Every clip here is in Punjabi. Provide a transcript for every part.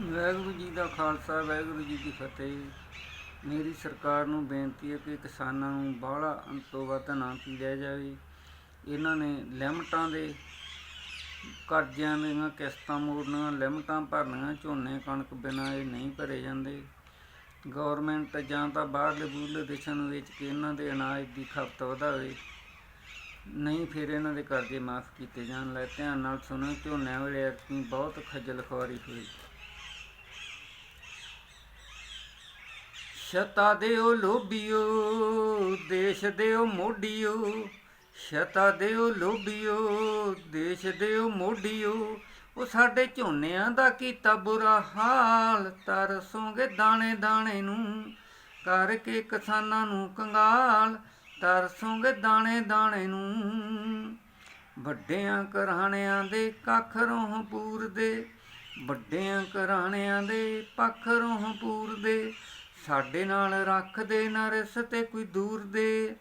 ਵਾਹਿਗੁਰੂ ਜੀ ਦਾ ਖਾਲਸਾ, ਵਾਹਿਗੁਰੂ ਜੀ ਦੀ ਫਤਿਹ। ਮੇਰੀ ਸਰਕਾਰ ਨੂੰ ਬੇਨਤੀ ਹੈ ਕਿ ਕਿਸਾਨਾਂ ਨੂੰ ਬਾਹਲਾ ਅੰਤੋਂ ਵੱਧ ਨਾ ਪੀੜਿਆ ਜਾਵੇ। ਇਹਨਾਂ ਨੇ ਲਿਮਟਾਂ ਦੇ ਕਰਜ਼ਿਆਂ ਦੀਆਂ ਕਿਸ਼ਤਾਂ ਮੋੜਨੀਆਂ, ਲਿਮਟਾਂ ਭਰਨੀਆਂ, ਝੋਨੇ ਕਣਕ ਬਿਨਾਂ ਇਹ ਨਹੀਂ ਭਰੇ ਜਾਂਦੇ। ਗਵਰਨਮੈਂਟ ਜਾਂ ਤਾਂ ਬਾਹਰਲੇ ਬੂਰਲੇ ਦੇਸ਼ਾਂ ਨੂੰ ਵੇਚ ਕੇ ਇਹਨਾਂ ਦੇ ਅਨਾਜ ਦੀ ਖਪਤ ਵਧਾਵੇ। ਨਹੀਂ ਫਿਰ ਇਹਨਾਂ ਦੇ ਕਰਜ਼ੇ ਮਾਫ ਕੀਤੇ ਜਾਣ। ਲੈ ਧਿਆਨ ਨਾਲ ਸੁਣੋ ਝੋਨੇ ਵੇਲੇ ਐਤਕੀ ਬਹੁਤ ਖੱਜਲ ਖੁਆਰੀ ਹੋਈ। ਸ਼ਤਾ ਦਿਓ ਲੋਭੀਓ, ਦੇਸ਼ ਦਿਓ ਮੋਢੀਓ। ਸ਼ਤਾ ਦਿਓ ਲੋਭੀਓ, ਦੇਸ਼ ਦਿਓ ਮੋਢੀਓ। ਉਹ ਸਾਡੇ ਝੋਨਿਆਂ ਦਾ ਕੀਤਾ ਬੁਰਾ ਹਾਲ ਤਰਸੋਂਗੇ ਦਾਣੇ ਦਾਣੇ ਨੂੰ ਕਰਕੇ ਕਿਸਾਨਾਂ ਨੂੰ ਕੰਗਾਲ। ਤਰਸੋਂਗੇ ਦਾਣੇ ਦਾਣੇ ਨੂੰ ਵੱਡਿਆਂ ਘਰਾਣਿਆਂ ਦੇ ਕੱਖ ਰੋਹ ਪੂਰਦੇ, ਵੱਡਿਆਂ ਘਰਾਣਿਆਂ ਦੇ ਪੱਖ ਰੋਹ ਪੂਰਦੇ। ਸਾਡੇ ਨਾਲ ਰੱਖਦੇ ਨਾ ਰਿਸ ਤੇ ਕੋਈ ਦੂਰ ਦੇ।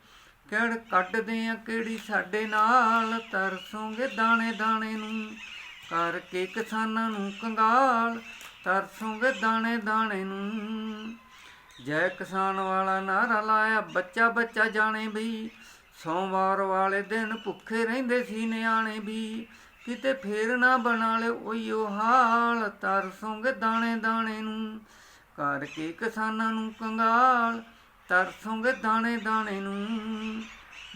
ਕਿਹੜ ਕੱਢਦੇ ਆ ਕਿਹੜੀ ਸਾਡੇ ਨਾਲ ਤਰਸੋਂਗੇ ਦਾਣੇ ਦਾਣੇ ਨੂੰ। ਕਰਕੇ ਕਿਸਾਨਾਂ ਨੂੰ ਕੰਗਾਲ ਤਰਸੋਂਗੇ ਦਾਣੇ ਦਾਣੇ ਨੂੰ। ਜੈ ਕਿਸਾਨ ਵਾਲਾ ਨਾਰਾ ਲਾਇਆ, ਬੱਚਾ ਬੱਚਾ ਜਾਣੇ ਵੀ। ਸੋਮਵਾਰ ਵਾਲੇ ਦਿਨ ਭੁੱਖੇ ਰਹਿੰਦੇ ਸੀ ਨਿਆਣੇ ਵੀ। ਕਿਤੇ ਫੇਰ ਨਾ ਬਣਾ ਲਿਓ ਉਈਓ ਹਾਲ ਤਰਸੋਂਗੇ ਦਾਣੇ ਦਾਣੇ ਨੂੰ। ਕਰਕੇ ਕਿਸਾਨਾਂ ਨੂੰ ਕੰਗਾਲ ਤਰਸੋਂਗੇ ਦਾਣੇ ਦਾਣੇ ਨੂੰ।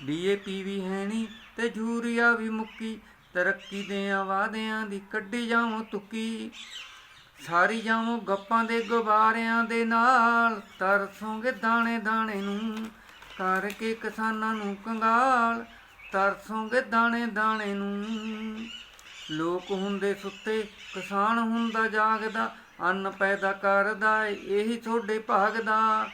ਡੀਏਪੀ ਵੀ ਹੈ ਤੇ ਜੂਰੀਆ ਵੀ ਮੁੱਕੀ, ਤਰੱਕੀ ਦੇ ਵਾਅਦਿਆਂ ਦੀ ਕੱਢੀ ਜਾਵਾਂ ਤੁੱਕੀ। ਸਾਰੀ ਜਾਵਾਂ ਗੱਪਾਂ ਦੇ ਗੁਬਾਰਿਆਂ ਦੇ ਨਾਲ ਤਰਸੋਂਗੇ ਦਾਣੇ ਦਾਣੇ ਨੂੰ। ਕਰਕੇ ਕਿਸਾਨਾਂ ਨੂੰ ਕੰਗਾਲ ਤਰਸੋਂਗੇ ਦਾਣੇ ਦਾਣੇ ਨੂੰ। ਲੋਕ ਹੁੰਦੇ ਸੁੱਤੇ ਕਿਸਾਨ ਹੁੰਦਾ ਜਾਗਦਾ ਅੰਨ ਪੈਦਾ ਕਰਦਾ ਏ, ਇਹੀ ਤੁਹਾਡੇ ਭਾਗ ਦਾ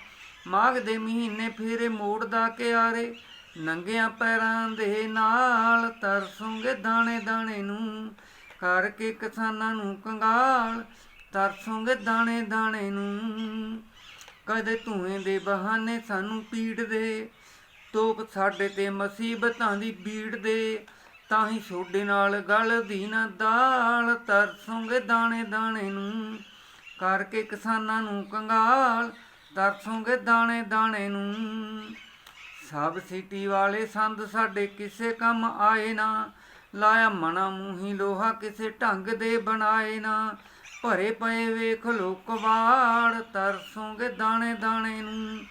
ਮਾਘ ਦੇ ਮਹੀਨੇ ਫੇਰੇ ਮੋੜਦਾ ਕਿਆਰੇ ਨੰਗਿਆਂ ਪੈਰਾਂ ਦੇ ਨਾਲ ਤਰਸੋਂਗੇ ਦਾਣੇ ਦਾਣੇ ਨੂੰ ਕਰਕੇ ਕਿਸਾਨਾਂ ਨੂੰ ਕੰਗਾਲ ਤਰਸੋਂਗੇ ਦਾਣੇ ਦਾਣੇ ਨੂੰ। ਕਦੇ ਧੂਏ ਦੇ ਬਹਾਨੇ ਸਾਨੂੰ ਪੀੜ ਦੇ ਤੋਪ ਸਾਡੇ ਤੇ ਮੁਸੀਬਤਾਂ ਦੀ ਬੀੜ ਦੇ। ਤਾਂ ਹੀ ਛੋਡੇ ਨਾਲ ਗਲਦੀ ਨਾ ਦਾਲ ਤਰਸੋਂਗੇ ਦਾਣੇ ਦਾਣੇ ਨੂੰ। ਕਰਕੇ ਕਿਸਾਨਾਂ ਨੂੰ ਕੰਗਾਲ ਤਰਸੋਂਗੇ ਦਾਣੇ ਦਾਣੇ ਨੂੰ। ਸਬ ਸਿਟੀ ਵਾਲੇ ਸੰਦ ਸਾਡੇ ਕਿਸੇ ਕੰਮ ਆਏ ਨਾ। ਲਾਇਆ ਮਣਾ ਮੂੰਹੀ ਲੋਹਾ ਕਿਸੇ ਢੰਗ ਦੇ ਬਣਾਏ ਨਾ। ਭਰੇ ਪਏ ਵੇਖ ਲੋਕ ਕਵਾੜ ਤਰਸੋਂਗੇ ਦਾਣੇ ਦਾਣੇ ਨੂੰ।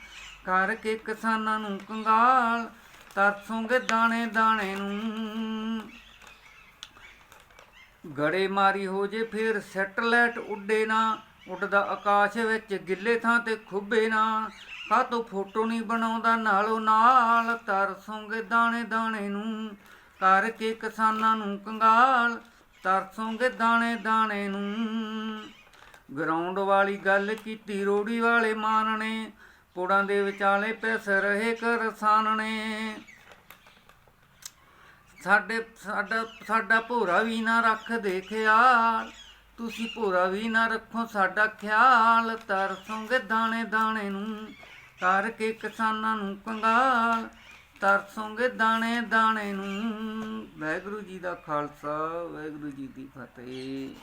ਕਰਕੇ ਕਿਸਾਨਾਂ ਨੂੰ ਕੰਗਾਲ ਤਰਸੋਂਗੇ ਦਾਣੇ ਦਾਣੇ ਨੂੰ। ਗੜੇ ਮਾਰੀ ਹੋ ਜੇ ਫਿਰ ਸੈਟਲਾਈਟ ਉੱਡੇ ਨਾ, ਉੱਡਦਾ ਆਕਾਸ਼ ਵਿੱਚ ਗਿੱਲੇ ਥਾਂ ਤੇ ਖੁੱਬੇ ਨਾ। ਕਾਤੋਂ ਫੋਟੋ ਨਹੀਂ ਬਣਾਉਂਦਾ ਨਾਲੋਂ ਨਾਲ, ਤਰਸੋਂਗੇ ਦਾਣੇ ਦਾਣੇ ਨੂੰ। ਕਰਕੇ ਕਿਸਾਨਾਂ ਨੂੰ ਕੰਗਾਲ, ਤਰਸੋਂਗੇ ਦਾਣੇ ਦਾਣੇ ਨੂੰ। ਗਰਾਊਂਡ ਵਾਲੀ ਗੱਲ ਕੀਤੀ, ਰੋੜੀ ਵਾਲੇ ਮਾਨ ਨੇ। ਪੁੜਾਂ ਦੇ ਵਿਚਾਲੇ ਪਿਸ ਰਹੇ ਕਰਸਾਨ ਨੇ ਸਾਡੇ, ਸਾਡਾ ਸਾਡਾ ਭੋਰਾ ਵੀ ਨਾ ਰੱਖ ਦੇ ਖਿਆਲ। ਤੁਸੀਂ ਭੋਰਾ ਵੀ ਨਾ ਰੱਖੋ ਸਾਡਾ ਖਿਆਲ। ਤਰਸੋਂਗੇ ਦਾਣੇ ਦਾਣੇ ਨੂੰ ਕਰਕੇ ਕਿਸਾਨਾਂ ਨੂੰ ਕੰਗਾਲ ਤਰਸੋਂਗੇ ਦਾਣੇ ਦਾਣੇ ਨੂੰ। ਵਾਹਿਗੁਰੂ ਜੀ ਦਾ ਖਾਲਸਾ, ਵਾਹਿਗੁਰੂ ਜੀ ਦੀ ਫਤਿਹ।